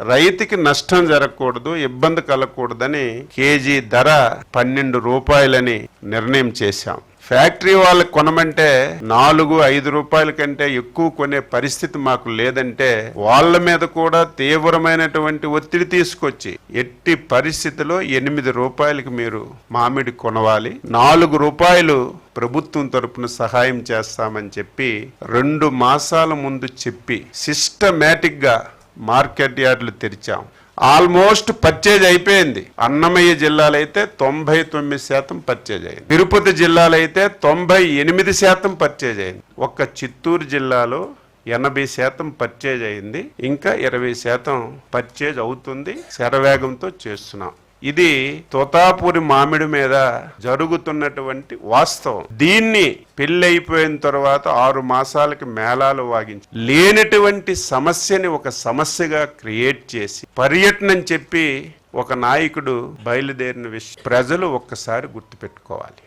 రైతుకి నష్టం జరగకూడదు ఇబ్బంది కలగకూడదని కేజీ ధర పన్నెండు రూపాయలని నిర్ణయం చేశాం. ఫ్యాక్టరీ వాళ్ళకి కొనమంటే నాలుగు ఐదు రూపాయల కంటే ఎక్కువ కొనే పరిస్థితి మాకు లేదంటే వాళ్ళ మీద కూడా తీవ్రమైనటువంటి ఒత్తిడి తీసుకొచ్చి ఎట్టి పరిస్థితిలో ఎనిమిది రూపాయలకి మీరు మామిడి కొనవాలి. నాలుగు రూపాయలు ప్రభుత్వం తరపున సహాయం చేస్తామని చెప్పి రెండు మాసాల ముందు చెప్పి సిస్టమేటిక్గా మార్కెట్ యార్డులు తెరిచాం. ఆల్మోస్ట్ పర్చేజ్ అయిపోయింది. అన్నమయ్య జిల్లాలైతే అయితే తొంభై తొమ్మిది శాతం పర్చేజ్ అయింది. తిరుపతి జిల్లాలైతే అయితే తొంభై ఎనిమిది శాతం పర్చేజ్ అయింది. ఒక్క చిత్తూరు జిల్లాలో ఎనభై శాతం పర్చేజ్ అయింది. ఇంకా ఇరవై శాతం పర్చేజ్ అవుతుంది. శరవేగంతో చేస్తున్నాం. ఇది తోతాపూరి మామిడి మీద జరుగుతున్నటువంటి వాస్తవం. దీన్ని పెళ్ళైపోయిన తర్వాత ఆరు మాసాలకి మేళాలు వాగించి లేనటువంటి సమస్యని ఒక సమస్యగా క్రియేట్ చేసి పర్యటన చెప్పి ఒక నాయకుడు బయలుదేరిన విషయం ప్రజలు ఒక్కసారి గుర్తుపెట్టుకోవాలి.